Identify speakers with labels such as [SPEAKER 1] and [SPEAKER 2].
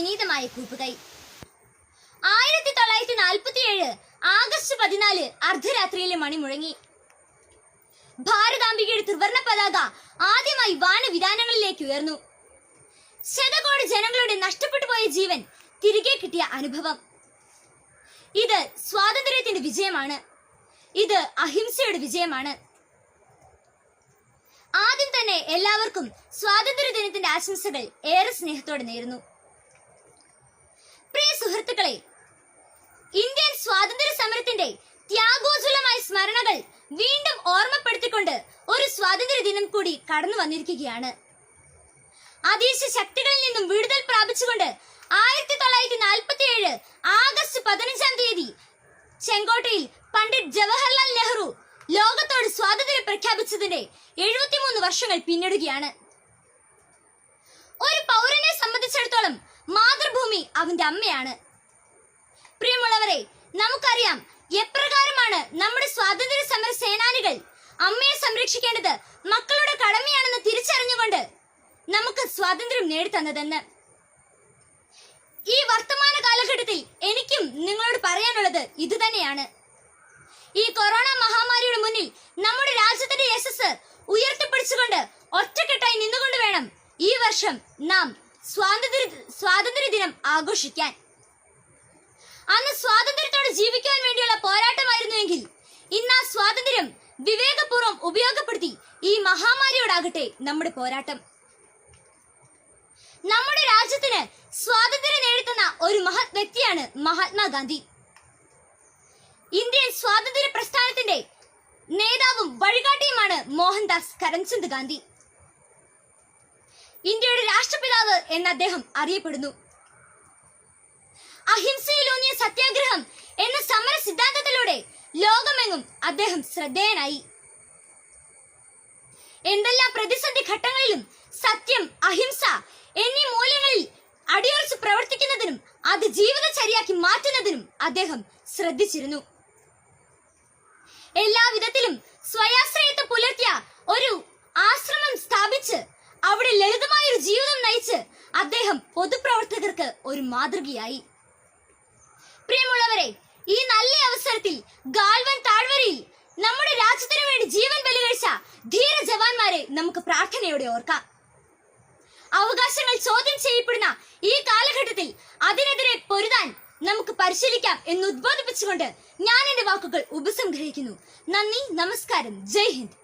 [SPEAKER 1] ശക്തമായ കൂപ്പുകൈ. ആയിരത്തി തൊള്ളായിരത്തി നാൽപ്പത്തി ഏഴ് ആഗസ്റ്റ് പതിനാല് അർദ്ധരാത്രിയിലെ മണി മുഴങ്ങി. ഭാരതാംബികയുടെ ത്രിവർണ പതാക ആദ്യമായി വാനവിധാനങ്ങളിലേക്ക് ഉയർന്നു. ശതകോടി ജനങ്ങളുടെ നഷ്ടപ്പെട്ടു പോയ ജീവൻ തിരികെ കിട്ടിയ അനുഭവം. ഇത് സ്വാതന്ത്ര്യത്തിന്റെ വിജയമാണ്. ഇത് അഹിംസയുടെ വിജയമാണ്. ആദ്യം തന്നെ എല്ലാവർക്കും സ്വാതന്ത്ര്യ ദിനത്തിന്റെ ആശംസകൾ ഏറെ സ്നേഹത്തോടെ നേരുന്നു. പ്രിയ സുഹൃത്തുക്കളെ ഇന്ത്യൻ സ്വാതന്ത്ര്യ സമരത്തിന്റെ ത്യാഗോജ്വലമായ സ്മരണകൾ വീണ്ടും ഓർമ്മപ്പെടുത്തിക്കൊണ്ട് ഒരു സ്വാതന്ത്ര്യ ദിനം കൂടി കടന്നു വന്നിരിക്കുകയാണ്. അതീശ ശക്തികളിൽ നിന്നും വിടുതൽ പ്രാപിച്ചുകൊണ്ട് ആയിരത്തി തൊള്ളായിരത്തി നാൽപ്പത്തി ഏഴ് ആഗസ്റ്റ് പതിനഞ്ചാം തീയതി ചെങ്കോട്ടയിൽ പണ്ഡിറ്റ് ജവഹർലാൽ നെഹ്റു ലോകത്തോട് സ്വാതന്ത്ര്യം പ്രഖ്യാപിച്ചതിന്റെ എഴുപത്തിമൂന്ന് വർഷങ്ങൾ പിന്നിടുകയാണ്. ഒരു പൗരനെ സംബന്ധിച്ചിടത്തോളം മാതൃഭൂമി അവന്റെ അമ്മയാണ്. പ്രിയമുള്ളവരെ നമുക്കറിയാം എപ്രകാരമാണ് നമ്മുടെ സ്വാതന്ത്ര്യ സമര സേനാനികൾ അമ്മയെ സംരക്ഷിക്കേണ്ടത് മക്കളുടെ കടമയാണെന്ന് തിരിച്ചറിഞ്ഞുകൊണ്ട് നമുക്ക് സ്വാതന്ത്ര്യം നേടിത്തന്നതെന്ന്. ഈ വർത്തമാന കാലഘട്ടത്തിൽ എനിക്കും നിങ്ങളോട് പറയാനുള്ളത് ഇതുതന്നെയാണ്. ഈ കൊറോണ മഹാമാരിയുടെ മുന്നിൽ നമ്മുടെ രാജ്യത്തിന്റെ യശസ് ഉയർത്തിപ്പിടിച്ചുകൊണ്ട് ഒറ്റക്കെട്ടായി നിന്നുകൊണ്ട് വേണം ഈ വർഷം നാം സ്വാതന്ത്ര്യ സ്വാതന്ത്ര്യ ദിനം ആഘോഷിക്കാൻ. അന്ന് സ്വാതന്ത്ര്യത്തോടെ ജീവിക്കാൻ വേണ്ടിയുള്ള പോരാട്ടമായിരുന്നുവെങ്കിൽ ഇന്ന് ആ സ്വാതന്ത്ര്യം വിവേകപൂർവം ഉപയോഗപ്പെടുത്തി ഈ മഹാമാരിയോടാകട്ടെ നമ്മുടെ പോരാട്ടം. നമ്മുടെ രാജ്യത്തിന് സ്വാതന്ത്ര്യം നേടിത്തന്ന ഒരു മഹത് വ്യക്തിയാണ് മഹാത്മാഗാന്ധി ഇന്ത്യൻ സ്വാതന്ത്ര്യ പ്രസ്ഥാനത്തിന്റെ നേതാവും വഴികാട്ടിയുമാണ് മോഹൻദാസ് കരംചന്ദ് ഗാന്ധി. ഇന്ത്യയുടെ രാഷ്ട്രപിതാവ് എന്ന് അദ്ദേഹം അറിയപ്പെടുന്നു. അഹിംസയിലൂന്നിയ സത്യാഗ്രഹം എന്ന സമര സിദ്ധാന്തത്തിലൂടെ ലോകമെങ്ങും അദ്ദേഹം ശ്രദ്ധേയനായി. എന്തെല്ലാം പ്രതിസന്ധി ഘട്ടങ്ങളിലും സത്യം അഹിംസ എന്നീ മൂല്യങ്ങളിൽ അടിയുറച്ച് പ്രവർത്തിക്കുന്നതിനും അത് ജീവിതചര്യയാക്കി മാറ്റുന്നതിനും അദ്ദേഹം ശ്രദ്ധിച്ചിരുന്നു. എല്ലാ വിധത്തിലും സ്വയാശ്രയത്വം അവിടെ ലളിതമായ ഒരു ജീവിതം നയിച്ച് അദ്ദേഹം പൊതുപ്രവർത്തകർക്ക് ഒരു മാതൃകയായി. പ്രിയമുള്ളവരെ ഈ നല്ല അവസരത്തിൽ ഗാൽവൻ താഴ്വരയിൽ നമ്മുടെ രാജ്യത്തിനു വേണ്ടി ജീവൻ ബലികഴിച്ച ധീര ജവാന്മാരെ നമുക്ക് പ്രാർത്ഥനയോടെ ഓർക്കാം. അവകാശങ്ങൾ ചോദ്യം ചെയ്യപ്പെടുന്ന ഈ കാലഘട്ടത്തിൽ അതിനെതിരെ പൊരുതാൻ നമുക്ക് പരിശീലിക്കാം എന്ന് ഉദ്ബോധിപ്പിച്ചുകൊണ്ട് ഞാൻ എന്റെ വാക്കുകൾ ഉപസംഗ്രഹിക്കുന്നു. നന്ദി നമസ്കാരം. ജയ് ഹിന്ദ്.